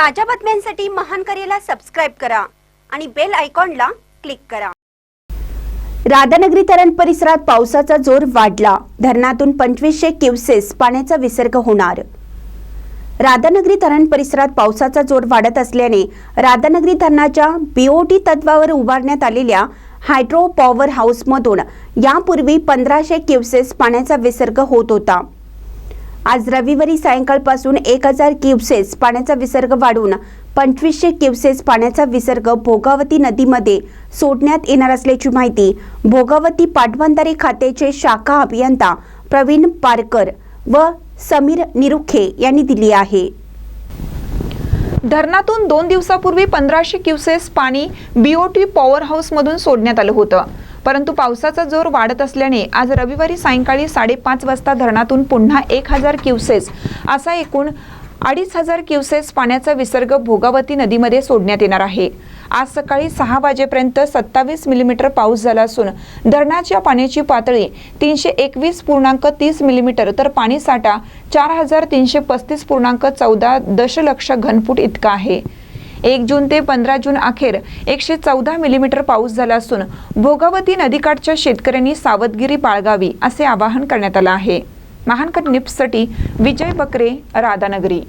ताज्या बातम्यांसाठी महान करेला सबस्क्राईब करा आणि बेल आयकॉनला क्लिक करा. राधानगरी धरण परिसरात पावसाचा जोर वाढला. धरणातून पंचवीसशे क्युसेस पाण्याचा विसर्ग होणार. राधानगरी धरण परिसरात पावसाचा जोर वाढत असल्याने राधानगरी धरणाच्या बीओटी तत्वावर उभारण्यात आलेल्या हायड्रो पॉवर हाऊसमधून यापूर्वी पंधराशे क्युसेस पाण्याचा विसर्ग होत होता. आज रविवारी सायंकाळपासून एक हजार क्युसेस पाण्याचा विसर्ग वाढून पंचवीसशे क्युसेस पाण्याचा विसर्ग भोगावती नदीमध्ये सोडण्यात येणार असल्याची माहिती भोगावती पाटबंधारे खात्याचे शाखा अभियंता प्रवीण पारकर व समीर निरुखे यांनी दिली आहे. धरणातून दोन दिवसापूर्वी पंधराशे क्युसेस पाणी बीओटी पॉवर हाऊसमधून सोडण्यात आलं होतं. परंतु पावसाचा जोर वाढत असल्याने आज रविवारी सायंकाळी साडेपाच वाजता धरणातून पुन्हा एक हजार क्युसेस असा एकूण अडीच हजार क्युसेस पाण्याचा विसर्ग भोगावती नदीमध्ये सोडण्यात येणार आहे. आज सकाळी सहा वाजेपर्यंत सत्तावीस मिलीमीटर पाऊस झाला असून धरणाच्या पाण्याची पातळी तीनशे एकवीस पूर्णांक तीस मिलीमीटर तर पाणीसाठा चार हजार तीनशे पस्तीस पूर्णांक चौदा दशलक्ष घनफूट इतका आहे. एक जून ते पंधरा जून अखेर एकशे चौदा मिलीमीटर पाऊस झाला असून भोगावती नदीकाठच्या शेतकऱ्यांनी सावधगिरी बाळगावी असे आवाहन करण्यात आलं आहे. महानकर निप्ससाठी विजय बकरे राधानगरी.